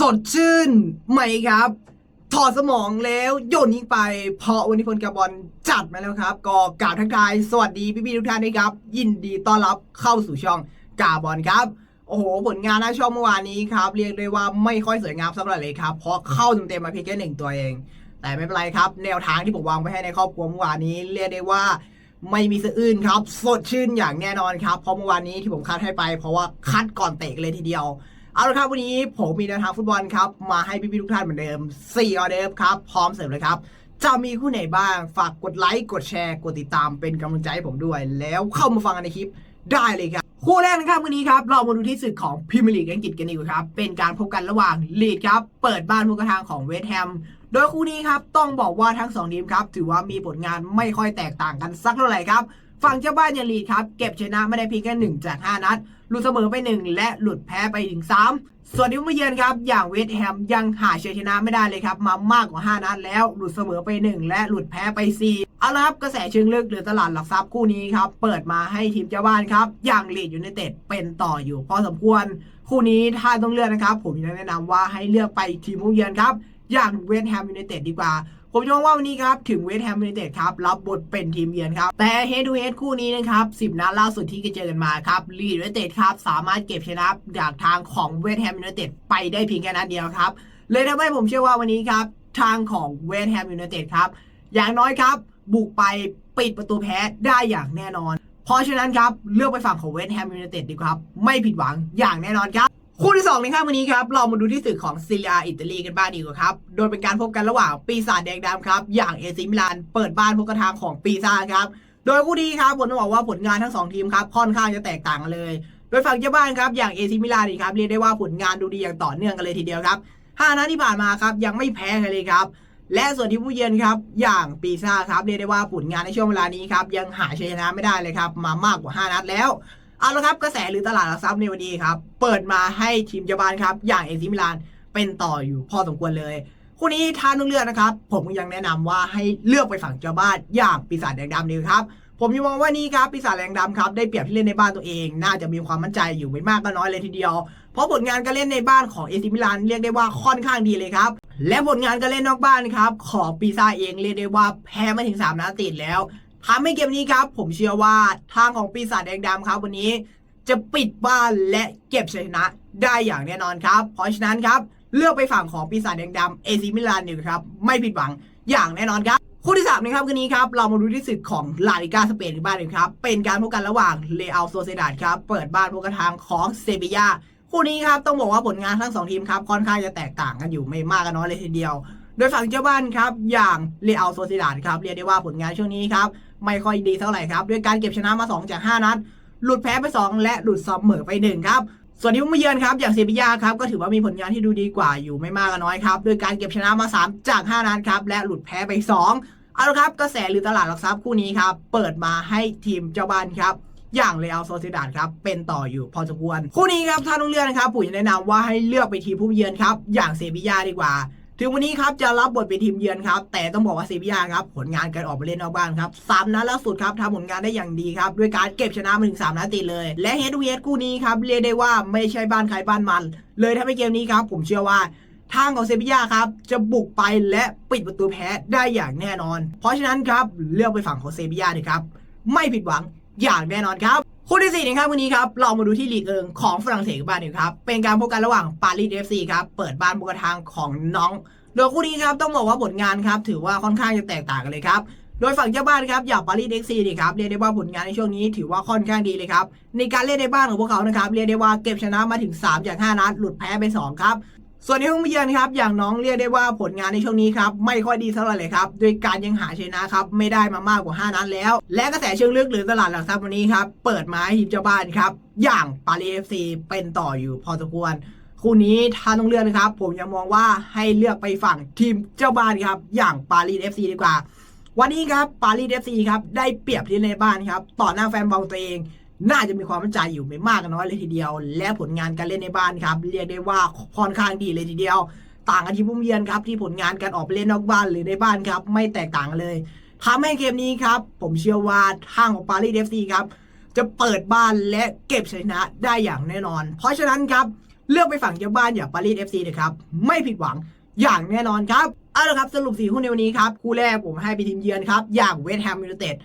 สดชื่นไหมครับ ถอดสมองแล้วโยนยิงไป เพราะวันนี้พลกาบอลจัดมาแล้วครับ ก็กล่าวทักทายสวัสดีพี่ๆทุกท่านนะครับ ยินดีต้อนรับเข้าสู่ช่องกาบอลครับ โอ้โห ผลงานหน้าช่องเมื่อวานนี้ครับ เรียกได้ว่าไม่ค่อยสวยงามสักเท่าไหร่เลยครับ เพราะเข้าเต็มๆมาเพียงแค่หนึ่งตัวเอง แต่ไม่เป็นไรครับ แนวทางที่ผมวางไว้ให้ในครอบครัวเมื่อวานนี้เรียกได้ว่าไม่มีสะอื้นครับ สดชื่นอย่างแน่นอนครับ เพราะเมื่อวานนี้ที่ผมคัดให้ไป เพราะว่าคัดก่อนเตะเลยทีเดียว เอาละครับวันนี้ผมมีแนวทางฟุตบอลครับ มาให้พี่ๆทุกท่านเหมือนเดิม4ออเดฟครับ พร้อมเสร์ฟเลยครับ จะมีคู่ไหนบ้างฝากกดไลค์กดแชร์ กดติดตามเป็นกำลังใจให้ผมด้วย แล้วเข้ามาฟังกันในคลิปได้เลยครับ คู่แรกนะครับวันนี้ครับ เรามาดูที่ศึกของพรีเมียร์ลีกอังกฤษกันดีกว่าครับ เป็นการพบกันระหว่างลีดครับเปิดบ้านผู้กระทางของเวสต์แฮมโดยคู่นี้ครับต้องบอกว่าทั้งสองทีมครับถือว่ามีผลงานไม่ค่อยแตกต่างกันสักเท่าไหร่ครับ ฝั่งเจ้าบ้านอย่างลีดครับ เก็บชนะไม่ได้เพียงแค่หนึ่งจากห้านัด หลุดเสมอไปหนึ่งและหลุดแพ้ไปถึงสามส่วนทีมผู้เยือนครับ อย่างเวสต์แฮมยังหาชัยชนะไม่ได้เลยครับ มามากกว่า 5 นัดแล้วหลุดเสมอไป 1 และหลุดแพ้ไป 4 เอาละครับกระแสเชิงลึกหรือตลาดหลักทรัพย์คู่นี้ครับ เปิดมาให้ทีมเจ้าบ้านครับ อย่างลีดยูไนเต็ดเป็นต่ออยู่พอสมควร คู่นี้ถ้าต้องเลือกนะครับ ผมยังแนะนำว่าให้เลือกไปทีมผู้เยือนครับ อย่างเวสต์แฮมยูไนเต็ดดีกว่า ผมจะมองว่าวันนี้ครับ ถึงเวสต์แฮมยูไนเต็ดครับ รับบทเป็นทีมเยือนครับ แต่เฮดทูเฮดคู่นี้นะครับ 10 นัดล่าสุดที่เจอกันมาครับลีดยูไนเต็ดครับ สามารถเก็บชนะจากทางของเวสต์แฮมยูไนเต็ดไปได้เพียงแค่นัดเดียวครับ เลยทำให้ผมเชื่อว่าวันนี้ครับ ทางของเวสต์แฮมยูไนเต็ดครับ อย่างน้อยครับ บุกไปปิดประตูแพ้ได้อย่างแน่นอน เพราะฉะนั้นครับเลือกไปฝั่งของเวสต์แฮมยูไนเต็ดดีครับไม่ผิดหวังอย่างแน่นอนครับ คู่ที่2ในข้างวันนี้ครับ เรามาดูที่ศึกของซีเรียอิตาลีกันบ้างดีกว่าครับ โดยเป็นการพบกันระหว่างปีศาจแดงดำครับ อย่างเอซิมิลานเปิดบ้านพบกระทางของปีศาครับ โดยคู่นี้ครับผมต้องบอกว่าผลงานทั้งสองทีมครับค่อนข้างจะแตกต่างกันเลย โดยฝั่งเจ้าบ้านครับอย่างเอซิมิลานนี่ครับเรียกได้ว่าผลงานดูดีอย่างต่อเนื่องกันเลยทีเดียวครับห้านัดที่ผ่านมาครับยังไม่แพ้เลยครับและส่วนที่ผู้เยือนครับ อย่างปีซ่าครับเรียกได้ว่าผลงานในช่วงเวลานี้ครับยังหาชัยชนะไม่ได้เลยครับ มามากกว่า 5 นัดแล้ว เอาละครับกระแสหรือตลาดหลักทรัพย์ในวันนี้ครับ เปิดมาให้ทีมเจ้าบ้านครับ อย่างเอซิมิลานเป็นต่ออยู่พอสมควรเลยคู่นี้ถ้าต้องเลือกนะครับ ผมยังแนะนำว่าให้เลือกไปฝั่งเจ้าบ้านอย่างปีศาจแดงดำดีครับผมยังมองว่านี่ครับปีศาจแดงดำครับได้เปรียบที่เล่นในบ้านตัวเอง น่าจะมีความมั่นใจอยู่ไม่มากก็น้อยเลยทีเดียว เพราะผลงานการเล่นในบ้านของเอซิมิลานเรียกได้ว่าค่อนข้างดีเลยครับและผลงานการเล่นนอกบ้านครับของปีซาจเองเรียกได้ว่าแพ้มาถึง3นัดติดแล้ว ทำให้เกมนี้ครับ ผมเชื่อว่าทางของปีศาจแดงดำครับวันนี้ จะปิดบ้านและเก็บชัยชนะได้อย่างแน่นอนครับ เพราะฉะนั้นครับ เลือกไปฝั่งของปีศาจแดงดำเอซิมิลานดีกว่าครับ ไม่ผิดหวังอย่างแน่นอนครับคู่ที่สามนะครับคืนนี้ครับ เรามาดูที่ศึกของลาลิกาสเปนกันบ้างครับ เป็นการพบกันระหว่างเลอัลโซเซดาดครับ เปิดบ้านพบกันทางของเซบียาคู่นี้ครับ ต้องบอกว่าผลงานทั้งสองทีมครับ ค่อนข้างจะแตกต่างกันอยู่ไม่มากก็น้อยเลยทีเดียว โดยฝั่งเจ้าบ้านครับอย่างเลอัลโซเซดาดครับเรียกได้ว่าผลงานช่วงนี้ครับไม่ค่อยดีเท่าไหร่ครับด้วยการเก็บชนะมา 2 จาก 5 นัด หลุดแพ้ไป 2 และหลุดเสมอไป 1 ครับส่วนที่ผู้มาเยือนครับอย่างเซบียาครับก็ถือว่ามีผลงานที่ดูดีกว่าอยู่ไม่มากก็น้อยครับด้วยการเก็บชนะมา 3 จาก 5 นัดครับและหลุดแพ้ไป 2 เอาละครับกระแสหรือตลาดหลักทรัพย์คู่นี้ครับเปิดมาให้ทีมเจ้าบ้านครับอย่างเรอัลโซซิดาดครับเป็นต่ออยู่พอสมควรคู่นี้ครับถ้าต้องเลือกนะครับผมจะแนะนำว่าให้เลือกไปทีมผู้เยือนครับอย่างเซบียาดีกว่า ถึงวันนี้ครับจะรับบทเป็นทีมเยือนครับ แต่ต้องบอกว่าเซบียาครับผลงานการออกมาเล่นนอกบ้านครับสามนัดล่าสุดครับทำผลงานได้อย่างดีครับด้วยการเก็บชนะมาถึงสามนัดติดเลย และเฮดทูเฮดคู่นี้ครับเรียกได้ว่าไม่ใช่บ้านใครบ้านมัน เลยถ้าไม่เกมนี้ครับผมเชื่อว่าทางของเซบียาครับ จะบุกไปและปิดประตูแพ้ได้อย่างแน่นอน เพราะฉะนั้นครับเลือกไปฝั่งของเซบียาดีครับ ไม่ผิดหวังอย่างแน่นอนครับ คู่ที่สี่นะครับวันนี้ครับเรามาดูที่ลีกเอิงของฝรั่งเศสกันบ้างดีครับเป็นการพบกันระหว่างปารีสเอฟซีครับเปิดบ้านบุกทางของน้องโดยคู่นี้ครับต้องบอกว่าผลงานครับถือว่าค่อนข้างจะแตกต่างกันเลยครับโดยฝั่งเจ้าบ้านครับอย่างปารีสเอฟซีนี่ครับเรียกได้ว่าผลงานในช่วงนี้ถือว่าค่อนข้างดีเลยครับในการเล่นในบ้านของพวกเขานะครับเรียกได้ว่าเก็บชนะมาถึง3จาก5นัดหลุดแพ้ไป2ครับ ส่วนที่ผู้มาเยือนครับอย่างน้องเรียกได้ว่าผลงานในช่วงนี้ครับไม่ค่อยดีเท่าไหร่เลยครับด้วยการยังหาชนะครับไม่ได้มามากกว่า 5 นัดแล้ว และกระแสเชิงลึกหรือตลาดหลักทรัพย์วันนี้ครับเปิดมาให้ทีมเจ้าบ้านครับอย่างปารีสเอฟซีเป็นต่ออยู่พอสมควรคู่นี้ถ้าต้องเลือกนะครับ ผมยังมองว่าให้เลือกไปฝั่งทีมเจ้าบ้านครับอย่างปารีสเอฟซีดีกว่า วันนี้ครับปารีสเอฟซีครับได้เปรียบที่ในบ้านครับต่อหน้าแฟนบอลตัวเอง น่าจะมีความมั่นใจอยู่ไม่มากก็น้อยเลยทีเดียว และผลงานการเล่นในบ้านครับ เรียกได้ว่าค่อนข้างดีเลยทีเดียว ต่างกันที่ผู้เยือนครับที่ผลงานการออกไปเล่นนอกบ้านหรือในบ้านครับไม่แตกต่างเลยทำให้เกมนี้ครับ ผมเชื่อว่าทางของปารีสเอฟซีครับจะเปิดบ้านและเก็บชัยชนะได้อย่างแน่นอน เพราะฉะนั้นครับเลือกไปฝั่งเจ้าบ้านอย่างปารีสเอฟซีนะครับไม่ผิดหวังอย่างแน่นอนครับเอาละครับสรุปสี่คู่ในวันนี้ครับคู่แรกผมให้ไปทีมเยือนครับอย่างเวสต์แฮมยูไนเต็ด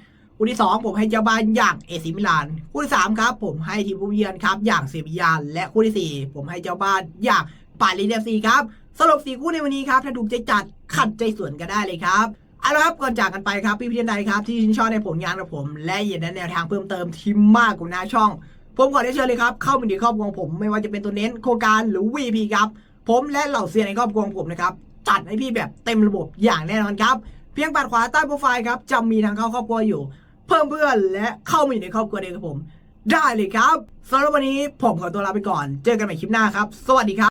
คู่ที่สองผมให้เจ้าบ้านอย่างเอซิมิลาน คู่ที่สามครับผมให้ทีมผู้เยือนครับอย่างเซบียานและคู่ที่สี่ผมให้เจ้าบ้านอย่างปารีสเอฟซีครับสรุปสี่คู่ในวันนี้ครับถ้าถูกใจจัดขัดใจสวนก็ได้เลยครับเอาละครับก่อนจากกันไปครับพี่พี่ท่านใดครับที่ชื่นชอบในผลงานของผม และอยากได้แนวทางเพิ่มเติมที่มากกว่าหน้าช่อง ผมขอได้เชิญเลยครับเข้ามาในครอบครัวผมไม่ว่าจะเป็นตัวเน้นโครงการหรือ VP ครับผมและเหล่าเซียนในครอบครัวผมนะครับจัดให้พี่แบบเต็มระบบอย่างแน่นอนครับเพียงปัดขวาใต้โปรไฟล์ครับจะมีทางเข้าครอบครัวอยู่ เพิ่มเพื่อนและเข้ามาอยู่ในครอบครัวเดียวกับผม ได้เลยครับสำหรับวันนี้ผมขอตัวลาไปก่อน เจอกันใหม่คลิปหน้าครับ สวัสดีครับ